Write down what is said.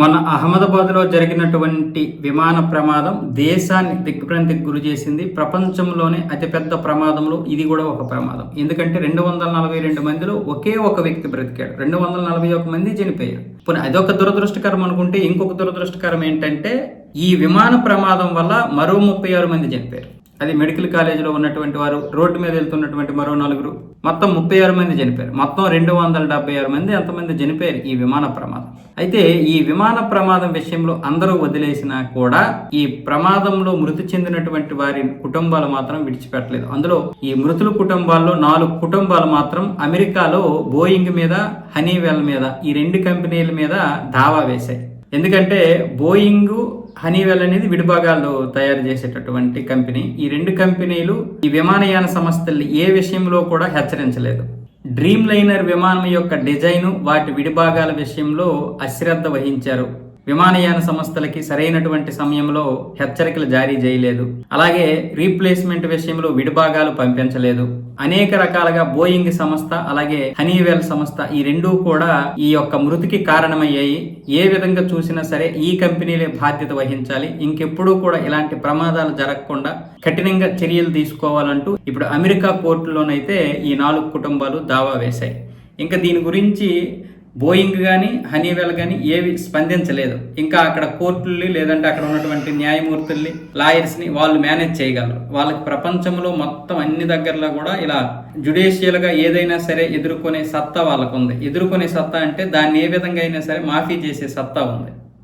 మన అహ్మదాబాద్లో జరిగినటువంటి విమాన ప్రమాదం దేశాన్ని దిగ్భ్రాంతికి గురి చేసింది. ప్రపంచంలోనే అతిపెద్ద ప్రమాదంలో ఇది కూడా ఒక ప్రమాదం. ఎందుకంటే రెండు వందల నలభై రెండు మందిలో ఒకే ఒక వ్యక్తి బ్రతికాడు. రెండు వందల నలభై ఒక మంది చనిపోయారు. పోనీ అదొక దురదృష్టకరం అనుకుంటే ఇంకొక దురదృష్టకరం ఏంటంటే ఈ విమాన ప్రమాదం వల్ల మరో ముప్పై ఆరు మంది చనిపోయారు. అది మెడికల్ కాలేజీలో ఉన్నటువంటి వారు రోడ్డు మీద వెళ్తున్నటువంటి మరో నలుగురు. మొత్తం ముప్పై ఆరు మంది చనిపోయారు. మొత్తం రెండు వందల డెబ్బై ఆరు మంది ఎంతమంది చనిపోయారు ఈ విమాన ప్రమాదం. అయితే ఈ విమాన ప్రమాదం విషయంలో అందరూ వదిలేసినా కూడా ఈ ప్రమాదంలో మృతి చెందినటువంటి వారి కుటుంబాలు మాత్రం విడిచిపెట్టలేదు. అందులో ఈ మృతుల కుటుంబాల్లో నాలుగు కుటుంబాలు మాత్రం అమెరికాలో బోయింగ్ మీద హనీవెల్ మీద ఈ రెండు కంపెనీల మీద దావా వేశాయి. ఎందుకంటే బోయింగ్ హనీవెల్ అనేది విడిభాగాలు తయారు చేసేటటువంటి కంపెనీ. ఈ రెండు కంపెనీలు ఈ విమానయాన సంస్థల్ని ఏ విషయంలో కూడా హెచ్చరించలేదు. డ్రీమ్ లైనర్ విమానం యొక్క డిజైను వాటి విడిభాగాల విషయంలో అశ్రద్ధ వహించారు. విమానయాన సంస్థలకి సరైనటువంటి సమయంలో హెచ్చరికలు జారీ చేయలేదు. అలాగే రీప్లేస్మెంట్ విషయంలో విడిభాగాలు పంపించలేదు. అనేక రకాలుగా బోయింగ్ సంస్థ అలాగే హనీవెల్ సంస్థ ఈ రెండూ కూడా ఈ యొక్క మృతికి కారణమయ్యాయి. ఏ విధంగా చూసినా సరే ఈ కంపెనీలే బాధ్యత వహించాలి. ఇంకెప్పుడూ కూడా ఇలాంటి ప్రమాదాలు జరగకుండా కఠినంగా చర్యలు తీసుకోవాలంటూ ఇప్పుడు అమెరికా కోర్టులోనైతే ఈ నాలుగు కుటుంబాలు దావా వేశాయి. ఇంకా దీని గురించి బోయింగ్ కానీ హనీవెల్ కానీ ఏవి స్పందించలేదు. ఇంకా అక్కడ కోర్టుల్ని లేదంటే అక్కడ ఉన్నటువంటి న్యాయమూర్తుల్ని లాయర్స్ని వాళ్ళు మేనేజ్ చేయగలరు. వాళ్ళకి ప్రపంచంలో మొత్తం అన్ని దగ్గరలో కూడా ఇలా జుడిషియల్గా ఏదైనా సరే ఎదుర్కొనే సత్తా వాళ్ళకు ఉంది ఎదుర్కొనే సత్తా అంటే దాన్ని ఏ విధంగా అయినా సరే మాఫీ చేసే సత్తా ఉంది.